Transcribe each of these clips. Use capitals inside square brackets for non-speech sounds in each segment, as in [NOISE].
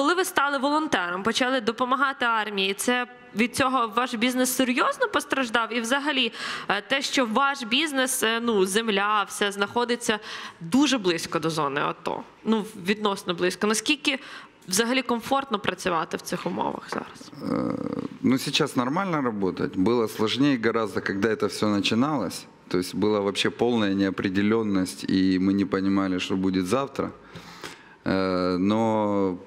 коли ви стали волонтером, почали допомагати армії, це від цього ваш бізнес серйозно постраждав? І взагалі е, те, що ваш бізнес, е, ну земля, все знаходиться дуже близько до зони АТО, ну відносно близько. Наскільки взагалі комфортно працювати в цих умовах зараз? Ну, сейчас нормально работать. Было сложнее гораздо, когда это все начиналось. То есть была вообще полная неопределенность, и мы не понимали, что будет завтра. Э, Но м,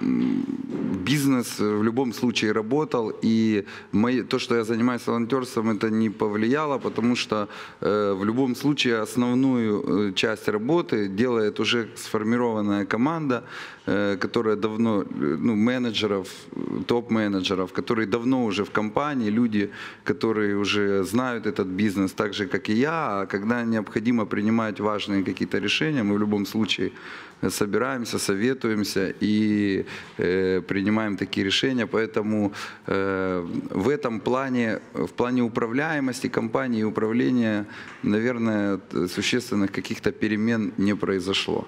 бизнес в любом случае работал, и мои, то, что я занимаюсь волонтерством, это не повлияло, потому что э, в любом случае основную э, часть работы делает уже сформированная команда, э, которая давно, э, ну, менеджеров, топ-менеджеров, которые давно уже в компании, люди, которые уже знают этот бизнес так же, как и я, а когда необходимо принимать важные какие-то решения, мы в любом случае собираемся, советуемся и э, принимаем такие решения. Поэтому э, в этом плане, в плане управляемости компании и управления, наверное, существенных каких-то перемен не произошло.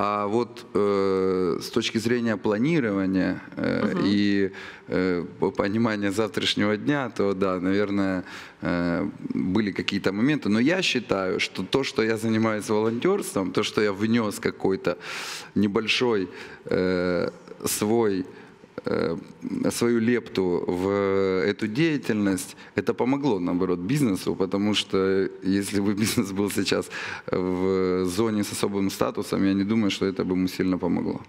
А вот э, с точки зрения планирования э, и э, по- понимания завтрашнего дня, то да, наверное, э, были какие-то моменты. Но я считаю, что то, что я занимаюсь волонтерством, то, что я внес какой-то небольшой э, свой э, свою лепту в эту деятельность, это помогло, наоборот, бизнесу, потому что если бы [LAUGHS] бизнес был сейчас в зоне с особым статусом, я не думаю, что это бы ему сильно помогло.